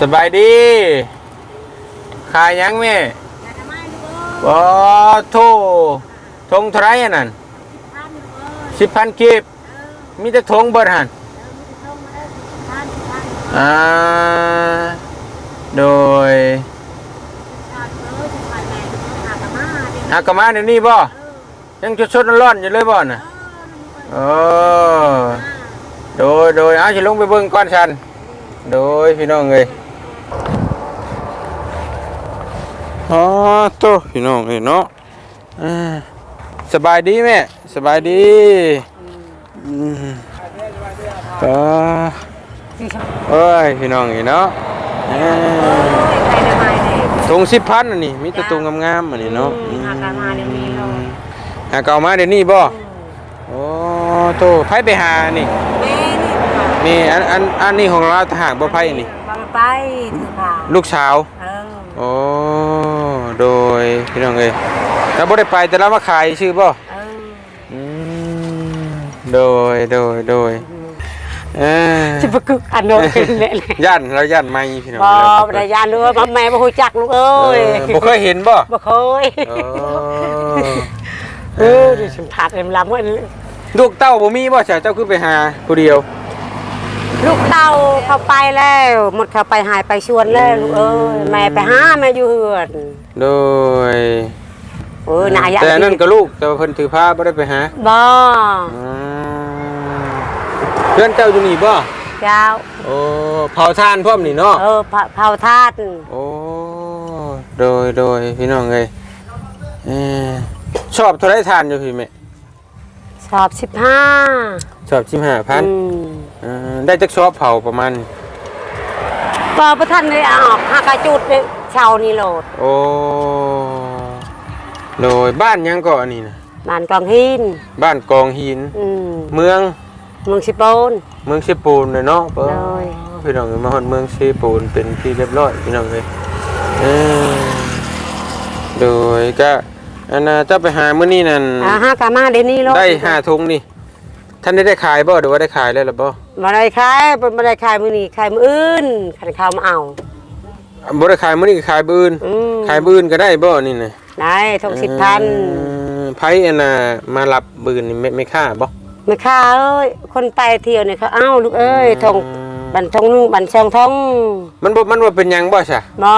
สบายดีขายหยังแม่บ่โททงเท่าไหรอันนั่นสิบพันกีบมีแต่ทงเบิดหันอ่าโดยหากะมาเดี๋ยวนี้บ่ยังจะสดๆร้อนๆอยู่เลยบ่น่ะโอ้โดยโดยเอาสิลงไปเบิ่งก่อนชันโดยพี่น้องเอ้ย อ๋อโตพี่น้องเอ้ยเนาะอ่าสบายดีแม่สบายดีอืมก็เอ้ยพี่น้องเอ้ยเนาะอ่าตรงสิบพันอันนี้มีแต่ตรงงามๆอันนี้เนาะอืมหากะมาเดี๋ยวนี้เนาะหาเก่ามาเดี๋ยวนี้บ่โอ้โตไผไปหานี่แม่นี่ค่ะนี่อันอันอันนี้ของเราทหารบ่ไผนี่บางไปถือผ่าลูกสาวเออโอ้ โดยพี่น้องเอ้ยแล้วบ่ได้ไปแต่เรามาขายชื่อบ่เอออืมโดยโดยโดยเออจะไปกึกอันโดนเลยย่านเราย่านไม่พี่น้องบ่บ่ได้ยานด้วยบ่แม่บ่ฮู้จักลูกเอ้เอยอบ่เคยเห็นบ่บ่เคยเออเออดิฉันผักเอ็มลำว่าลูกเต้าบ่มีบ่ใช่เจ้าคือไปหาผู้เดียว ลูกเต่าเข้าไปแล้ว หมดเข้าไปหายไปชวนแล้วลูกเอ้ยแม่ไปหาแม่อยู่เฮือนโดยเออนายะแต่นั่นก็ลูกแต่ว่าเพิ่นถือผ้าบ่ได้ไปหาบ่อืมเพื่อนเจ้าอยู่นี่บ่เจ้าโอ้เผาทานพร้อมนี่เนาะเออเผาเผาธาตุโอ้โดยโดยพี่น้องเอ้ยเออชอบเท่าไรทานอยู่พี่แม่สอบสิบห้า ชอบชิมหาพันอืมเออได้จักชอบเผาประมาณปอประท่านเลยออกหากระจุดเนี่ยเชาวนี่โหลด โอ้โดยบ้านยังก่อนนี่นะบ้านกองหิน บ้านกองหินอืมเมือง เมืองสิโปนเมืองเชปูนเลยเนาะเปิ้ลโดยพี่น้องเอ้ยมาฮอดเมืองเชปูนเป็นที่เรียบร้อยพี่น้องเลยเออโดยก็อันน่ะเจ้าไปหามื้อนี้นั่นอ่าห้ากามาเดยวนี่โลดได้ห้าทงนี่ ท่านได้ได้ขายบ่หรือว่าได้ขายแล้วหรือบ่มาได้ขายมาได้ขายมือนี่ขายมืออื่นขันเขามาเอาบ่ได้ขายมื้อนี้ก็ขายบื้อื่นอืมขายบื้อื่นก็ได้บ่นี่น่ะได้ทงสิบพันเออไผอันน่ะมารับบื้อื่นนี่ไม่ไม่ค่าบ่ไม่ค่าเอ้ยคนไปเที่ยวเนี่ยเขาเอ้าลูกเอ้ยทงอืมบันทงนึงบันช่องทงมันบ่มันบ่เป็นหยังบ่ซะบ่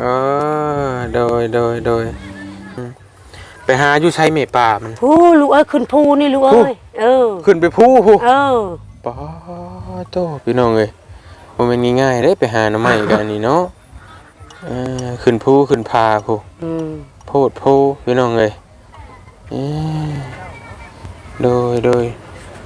อ๋อโดยโดยโดยอืมไปหาอยู่ไสเมป่ามัน ผู้ลูกเอ้ยขึ้นภูนี่ลูกเอ้ย เออ ขึ้นไปภูภูเออปอโตพี่น้องเอ้ยบ่แม่นง่ายๆเด้ไปหาหน่อไม้กันอันนี้เนาะเออขึ้นภูขึ้นพาภูอืมโพดโพพี่น้องเอ้ยเอ้ยโดยโดย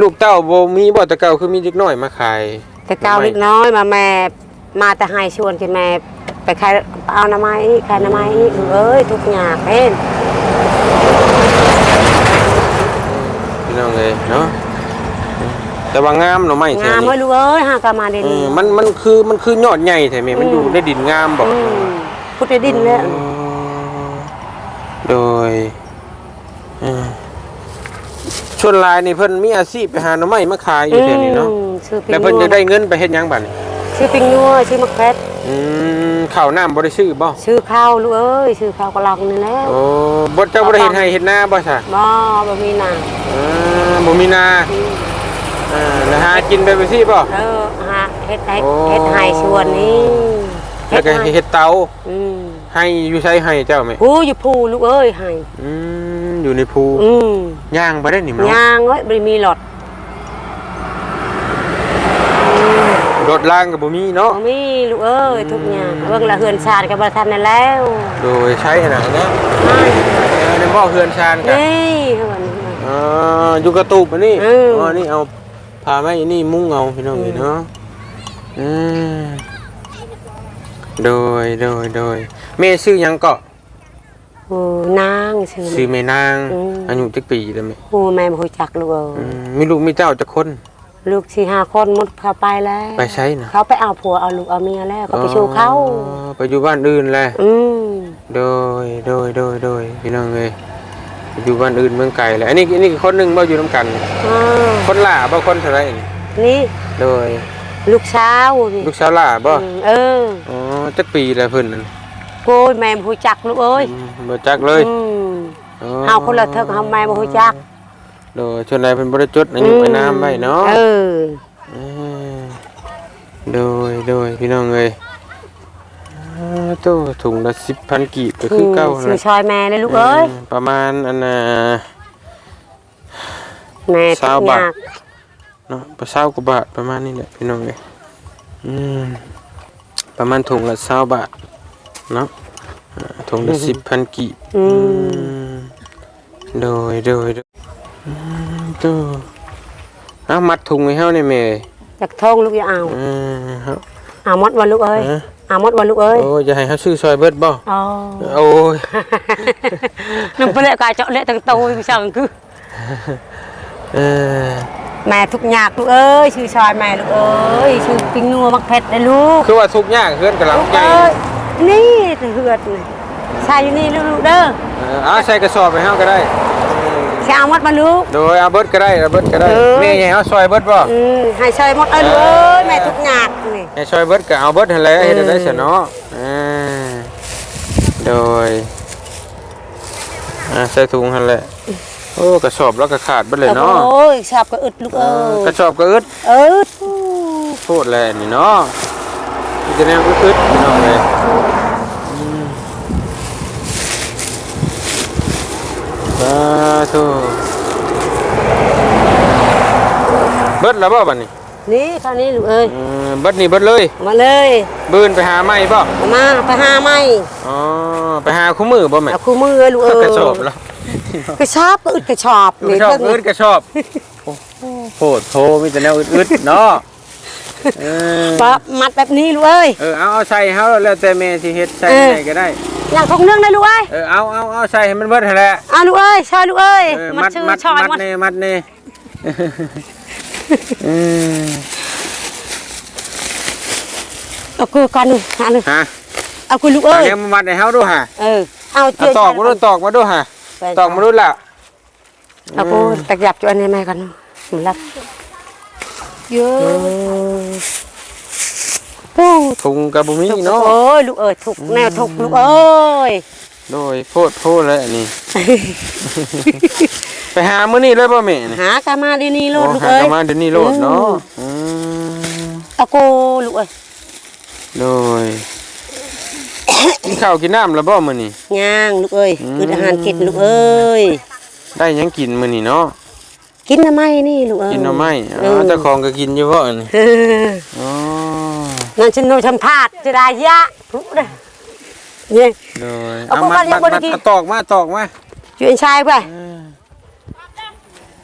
ลูกเต้าบ่มีบ่แต่เก่าคือมีเด็กน้อยมาขาย แต่เก้าเล็กน้อยมาแม่มาแต่ให้ชวนที่แม่ไปขายเอาน้ำไม้นี่ขายน้ำไม้นี่ลูกเอ้ยทุกอย่างเห็น พี่น้อง เอ้ยเนาะแต่ว่างามหน่อไม้แท้งามนี้เอ้ยลูกเอ้ยหากามาเดยวเอนี่อมันมันคือมันคือยอดใหญ่แท้แม่มันอยู่ในดินงามบ่อืมพุทธดินเลยอ๋อโดยเออชวนหลายนี่เพิ่นมีอาชีพไปหาหน่อไม้มาขายอยู่แถวนี้เนาะอืมชื่อปิงแล้วเพิ่นจะได้เงินไปเฮ็ดหยังบัดนี้ชื่อปิงนัวชื่อมะแคร อืมข้าวน้ำบ่ได้ซื้อบ่ชื่อข้าวลูกเอ้ยชื่อข้าวกะลังนี่แล้วโอ้บ่เจ้าบ่ได้เฮ็ดให้เฮ็ดนาบ่ซะบ่บ่มีนาอ่าบ่มีนาอืมอ่าแล้วหากินไปไปสิบ่ เออฮะเฮ็ดให้โอ้ เฮ็ดให้ชวนนี่แล้วก็ให้เฮ็ดเตาอืมให้อยู่ใช้ให้เจ้าไหมผู้อยู่ผู้ลูกเอ้ยให้อืมอยู่ในภูอืมย่างไปได้นี่มั้งยางเอ้ยบ่มีหลอด รถล่างก็บ่มีเนาะ บ่มีลูกเอ้ยทุกอย่างเบิ่งละเฮือนชาติก็บ่ทันนั่นแล้วโดยใช้ขนาดนะไม่เออในบ่อเฮือนชานกันนี่เฮือนนี่อ่าอยู่กระตูบอันนี้อืมอ๋ อนี่เอาพาไม้นี่มุ้งเอาพี่น้องนี่เนาะอืมโดยโดยโดยแม่ชื่อหยังเกาะโอ้นางชื่อ ชื่อแม่นางอืม อายุจักปีแล้วแม่โอ้แม่บ่รู้จักลูกเอ้อืยมมีลูกมีเจ้าจักคน ลูกสี่ห้าคนหมดเข้าไปแล้วไปใช้นะเขาไปเอาผัวเอาลูกเอาเมียแล้วเขาไปชูเขาอ๋อไปอยู่บ้านอื่นแหละอืมโดยโดยโดยโดยพี่น้องเลยไปอยู่บ้านอื่นเมืองไกลแหละอันนี้อันนี้คนหนึ่งบ่อยู่น้ำกันอ่าคนล่าบ่คนเท่าไหรนี่นี่โดย ลูกสาวนี่ลูกสาวหล่าบ่อืมเอออ๋อจักปีแล้วเพิ่นนั่นโกยแม่บ่ฮู้จักลูกเอ้ยอืมบ่จักเลยอืมอ๋อเฮาคนละเทิกเฮาแม่บ่ฮู้จัก โดยชนใดเพิ่นบ่ได้จดอายุไปน้ำไว้เนาะเออเออโดยโดยพี่น้องเอ้ยอ่าโตถุงละ10,000กีบก็คือเก่าซื้อนะชอยแม่เลยลูกเอ้ยประมาณอันน่ะ แม่ทุสาวกบาอทย่างเนาะประเศร้ากว่าบาทประมาณนี้แหละพี่น้องเอ้ยอืมประมาณถุงละ20บาทเนาะอ่าถุงละ10,000กีบอืมอืม โดยโดยโดยอื มโตเอามัดถุงไว้เฮานี่แม่จักทงลูกอย่าเอาอืมเฮาเอาหมดบ่ลูกเอ้ยฮะเอาหมดบ่ลูกเอ้ยโอ้ยจะให้เฮาซื้อซอยเบิดบ่อ๋อโอ้ยนึกไปเลยกายเจาะเละตั้งโตอยู่สั่งคือเออแม่ทุกอย่างลูกเอ้ยชื่อชอยแม่ลูกเอ้ยชื่อปิ้งนัวมักเผ็ดเลยลูกคือว่าทุกอย่างเฮือนกับหลังลูกใหญ่เอ้ยนี่เหือดนี่ใส่อยู่นี่ลูกๆเด้อเออเอาใส่กระสอบไปเฮาก็ได้ ใส่เอาหมดมาลูก โดยเอาเบิดก็ได้เอาเบิดก็ได้เออ แม่ให้เฮาซอยเบิดบ่อืมให้ชอยหมดเอ้ยลูกเอ้ยแม่ทุกอย่างนี่ ให้ซอยเบิดก็เอาเบิดหั่นแหละเออเฮ็ดได้ซะเนาะอ่าโดยอ่าใส่ถุงหั่นแหละโอ้กระสอบแล้วก็ขาดเบิดเลยเนาะโอ้ยชอบก็อึดลูกเอเอ้อยกระสอบก็อึด เอิดโทษแหละนี่เนาะนี่จะแนวอึดๆพี่น้องเลยอื สาธุเบิดแล้วบ่บัดนี้นี่คราวนี้ลูกเอ้ยเออเบิดนี่เบิดเลย มาเลยบืนไปหาไม้บ่เอามาไปหาไหมอ๋อไปหาคู่มือบ่แม่เอาคู่มือเอ้ยลูกเอ้ยกระสอบแล้วกระชอบก็อึดกระชอบกระสอบอึดกระสอบโอ้โหโทมีแต่แนวอึดๆเนาะเออปั๊บมัดแบบนี้ลูกเอ้ยเออเอาเอาใส่เฮาแล้วแต่แม่สิเฮ็ดใส่เออไหนก็ได้ อย่างทงเนื่องเลยลูกเอ้ยเออเอาเอาเอาใส่ให้มันเบิดหั่นแหละเอาลูกเอ้ยชอยลูกเอ้ยเออมัมัดดชื่อมัดชอยมัมัดดเน่มัดเน่เออเอาคือกันหนึ่งอันหนึ่งฮะเอาคือลูกเอาเอ้ยเนี้ยมามัดให้เฮาดูฮะเออ เอาเอาตอกมาดูตอกมาดูฮะตอกมาดูล่ะ เอากูตะหยับจวนนี้แม่กันเนาะมันรักเยอะ โอ้ถุงกับบุมีถูกเนาะโอ้ยลูกเอ้ยถูกแนวถูกลูกเอ้ยโดยโพดโพดเลยอันนี้ ไปหามื้อนี้เลยบ่แม่นี่หากามาดีนี่ลูกโอ้ลูกหาเอ้ยกันมาเดี๋ยวนี้โลดเนาะอืมเอากูลูกเอ้ยโดยกินข้าวกินน้ำแล้วบ่มื้อนี้ย่างลูกเอ้ยอืมคืออาหารกินลูกเอ้ยได้หยังกินมื้อนี้เนาะกินทำไมนี่ลูกเอ้ยกินหน่อไม้เออ๋ออเจ้าของก็กินอยู่บ่อันนี้เอออ๋อ นั่นฉันโนชัมพาดจะได้ยะทุกเด้อเนี่ยโดยเอาเอาพวกมัดมันยัมังดบ่ได้มัดกินเอาตอกมาตอกมาช่วยชายไปเออ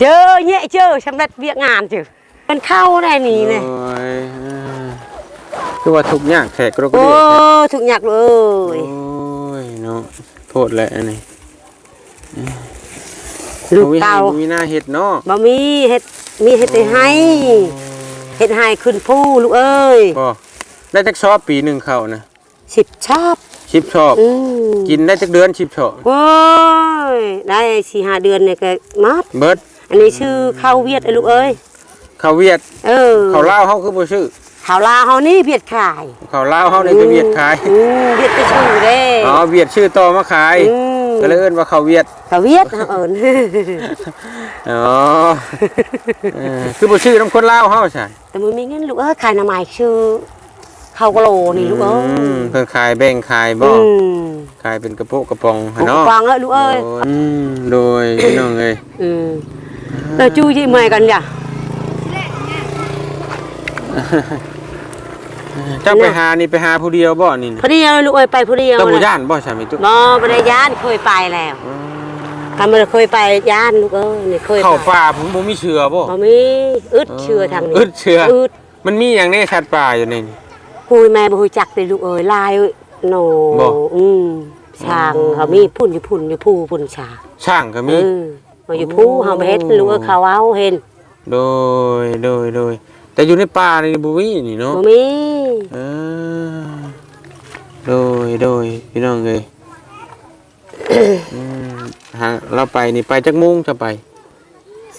เจอเนี่ยเจอสำเร็จเวียกงานเจอมันเข้าได้นี่เลยโอ้ยเออคือว่าทุกอย่างแขกกระกระโอ้เดียดถูกอยากเลโอ้ยยเนาะโทษแหละอันนี้ลูกเต่าบ่มีหน้าเห็ดเนาะ บ่มีเฮ็ดมีเฮ็ดได้ให้เฮ็ดให้ขึ้นผู้ลูกเอ้ย บ่ ได้จักชอบปีหนึ่งเขานะสิบชอบชิบชอบ อืมกินได้จักเดือนชิบชอบโอ้ยได้สี่ห้าเดือนเนี่ยก็มัดเบิดอันนี้ชื่อข้าวเวียดไอ้ลูกเอ้ยข้าวเวียดเออข้าวลาวเฮาคือบ่ชื่อข้าวลาวเฮานี่เวียดขายข้าวลาวเฮานี่คือเวียดขายอืมเวียดก็ชื่อเด้อ๋อเวียดชื่อต่อมาขายอืมก็เลยเอิ้นว่าข้าวเวียดข้าวเวียดเฮาเอิ้น อ๋อเออคือบ่ชื่อนํคนลาวเฮาใช่แต่มันมีเงินลูกเอ้ยขายหน้ำไม้ชื่อ ข้าวกะโหลนี่ลูกเอ้ยอืมเพิ่นขายแบ่งขายบ่อืมขายเป็นกระโปะกระป๋องของเนาะฟังเอ้ยลูกเอ้ยโดยอืมโดยพี่น้องเอ้ยอืมแล้วจูยี่เมื่อยกันจ้ะเจ้าไปหานี่ไปหาผู้เดียวบ่นี่พอดีเอาลูกเอ้ยไปพอดีเอาเจ้าบ่นะย่านบ่ใช่มั้ยตุ๊บ่บ่ได้ย่านเคยไปแล้วกันบ่ได้เคยไปย่านลูกเอ้ยนี่เคยไปเข้าป่าผมบ่มีเชือบ่บ่มีอึดเชื่อทางนี้อึดเชืออึดมันมีอย่างในสัตว์ป่าอยู่ในนี่ คุยแม่บ่ฮู้จักเลยลูกเอ้ยลายโนบ่ อืมช้างเขามีพุ่นอยู่พุ่นอยู่ผู้พุ่นช้างช่างก็เอมี อมาอยู่ผู้เฮาไปเฮ็ดลูกเอ้ยเขาเอาเห็นโดยโดยโดยแต่อยู่ในป่านี่บ่มีนี่เนาะบ่มีเออโดยโดยพี่น้องเอ้ยอืมหาเราไปนี่ไปจักโมงจะไป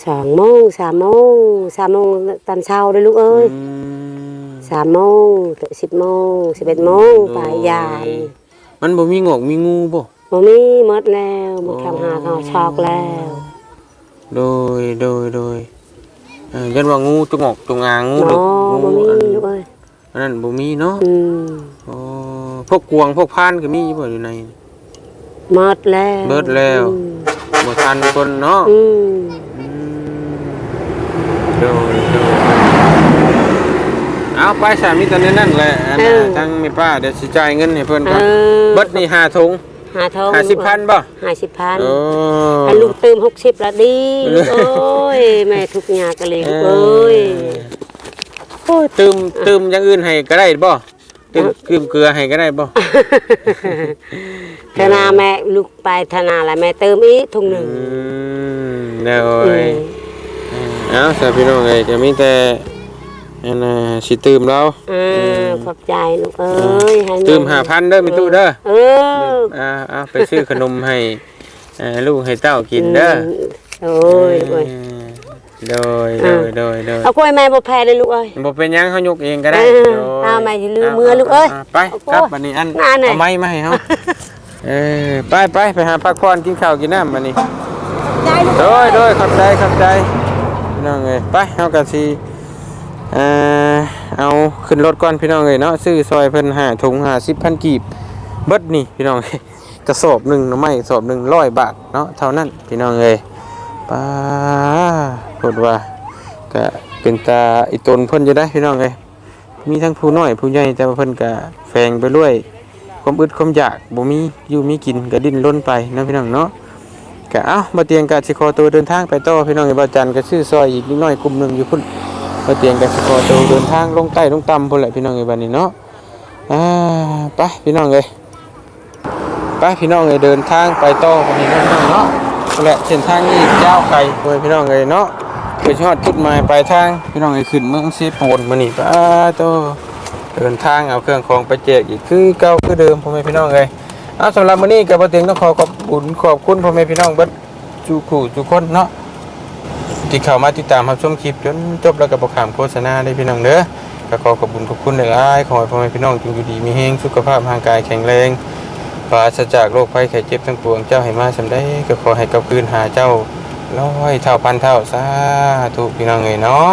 2โมง3โมง3โมงตอนเช้าเด้อลูกเอ้ยอืม สามโมงถึงสิบโมงสิบเอ็ดโมงไปยานมันบ่มีงอกมีงูบ่บ่มีหมดแล้วหมดคำหาเขาชอกแล้ว โดยโดยโดยเออยันว่างูจงออกจงอางงูอ๋ดึอกบ่งูมีอันลูกเอ้ยอันนั้นบ่มีเนาะอืมอ๋อพวกกวางพวกพานก็มีอยู่บ่อยู่ในหมดแล้วหมดแล้วอืมบ่ทันคนเนาะอืมอืมโดยโดย เอาไปสามีตอนนี้นั่นแหละอันน่ะทั้งแม่ป้าเดี๋ยวสิจ่ายเงินให้เพิ่นเอก่อนอเบิดนี่5ถุงหาทอง50,000บ่ห้าสิบพันโอ้ให้ลูกเติมหกสิบละดีลูกเอ้ยแม่ทุกอยางกันเลยลูกเอ้ย โอ้ยตืมตืมอย่างอื่นให้ก็ได้บ่ตืมตืมเกลือให้ก็ได้บ่ธนาแม่ลูกไปธนาอะไรแม่เติมอีกถุงหนึ่งอืมเดี๋ยวอืเอ้ยมเอาสาพี่น้องเอ้ยก็มีแต่ อันน่ะสิตืมเราอ่าขอบใจลูกเอ้ยให้แตืม5,000เด้อมีตู้เด้อเอออ่าเอาไปซื้อขนมให้เอ่อลูกให้เต้ากินเด้อโอ้ยโอ้ยโดยโดยโดยโดยเอากล้วยแม่บ่แพ้เลยลูกเอ้ยบ่เป็นหยังเฮายกเองก็ได้เออโดยเอามาอย่าลืมมือลูกเอ้ยาไปเอาครับโอ้ยบัดนี้อันหน้าไหนเอาไม้มาให้เฮาเออไปไปไปหาพักผ่อนกินข้าวกินน้ำบัดนี้ได้ลูกโดยโดยขอบใจขอบใจพี่น้องเอ้ยไปเฮาก็สิเอ่อเอาขึ้นรถก่อนพี่น้องเอ้ยเนาะซื้อซอยเพิ่นหาถุง50,000กีบเบิดนี่พี่น้องเอ้กระสอบหนึงหน่อไม้กระสอบหนึ่ง100บาทเนาะเท่านั้นพี่น้องเอ้ยป้าพูดว่าก็เป็นตาอีตนเพิ่นจะได้พี่น้องเอ้ยมีทั้งผู้น้อยผู้ใหญ่แต่เพิ่นก็แฝงไปด้วยความอึดความอยากบ่มีอยู่มีกินก็ดิ้นรนไปนะพี่น้องเนาะกะเอ้ามาเตียงกะสิขอตัวเดินทางไปต่อพี่น้องไอ้บ่าจันก็ชื่อซอยอีกนิดหน่อยกลุ่มหนึ่งอยู่พุ่น มาเตียงกะสิขอตัวเดินทางลงใต้ลงต่ำพุ่นแหละพี่น้องไอ้บัดนี้เนาะอ่าไปพี่น้องเอ้ยไปพี่น้องเอ้ยเดินทางไปต่อพี่น้องเนาะนั่นแหละเส้นทางนี้ยาวไกลเว้ยพี่น้องเอ้ยเนาะไปชอดจุดหมายปลายทางพี่น้องเอ้ยขึ้นเมืองเซโปนมื้อนี้ป้าโตเดินทางเอาเครื่องของไปแจกอีกคือเก่าคือเดิมพ่อแม่พี่น้องเอ้ยเอาสำหรับวันนี้กับปเตียงต้องขอขอบคุณขอบคุณพ่อแม่พี่น้องเบิดจูขู่ทุคนเนาะ ที่เข้ามาติดตามรับชมคลิปจนจบแล้วกับประคามโฆษณาได้พี่น้องเด้อก็ขอขอบคุณขอบคุณหลายๆขอให้พ่อแม่พี่น้องจงอยู่ดีมีแรงสุขภาพร่างกายแข็งแรงปราศจากโรคภัยไข้เจ็บทั้งปวงเจ้าให้มาสำได้ก็ขอให้กลับคืนหาเจ้าร้อยเท่าพันเท่าสาธุพี่น้องเอ้ยเนาะ